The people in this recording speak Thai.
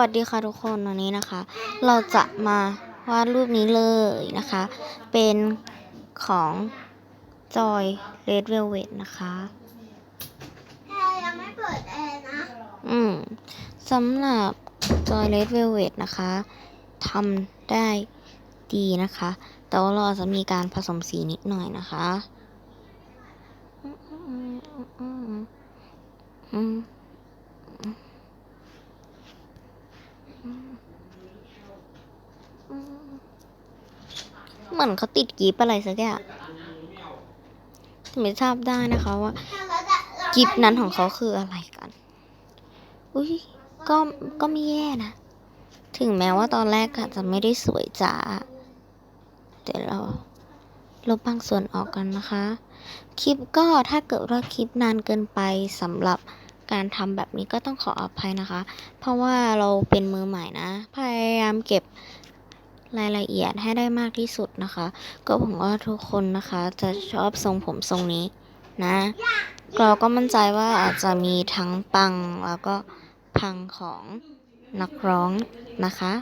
วัสดีค่ะทุกคนวันนี้นะคะ เราจะมาวาดรูปนี้เลยนะคะ เป็นของจอยเ d ดเวลเว t นะคะแอร์ยังไม่เปิดแอร์นะ อืมสำหรับจอยเ d ดเวลเว t นะคะทำได้ดีนะคะ แต่ว่าเราอาจจะมีการผสมสีนิดหน่อยนะคะอืมอืมอืมอืม เหมือนเขาติดกีบอะไรสักอย่างไม่ทราบได้นะคะว่ากิฟนั้นของเขาคืออะไรกัน อุ้ยก็ก็ไม่แย่นะ ถึงแม้ว่าตอนแรกอาจจะไม่ได้สวยจ๋าแต่เราลบบางส่วนออกกันนะคะ คลิปก็ถ้าเกิดว่าคลิปนานเกินไปสำหรับการทำแบบนี้ก็ต้องขออภัยนะคะ เพราะว่าเราเป็นมือใหม่นะ พยายามเก็บ รายละเอียดให้ได้มากที่สุดนะคะ ก็ผมว่าทุกคนนะคะ จะชอบทรงผมทรงนี้นะ เราก็มั่นใจว่าอาจจะมีทั้งปังแล้วก็พังของนักร้องนะคะ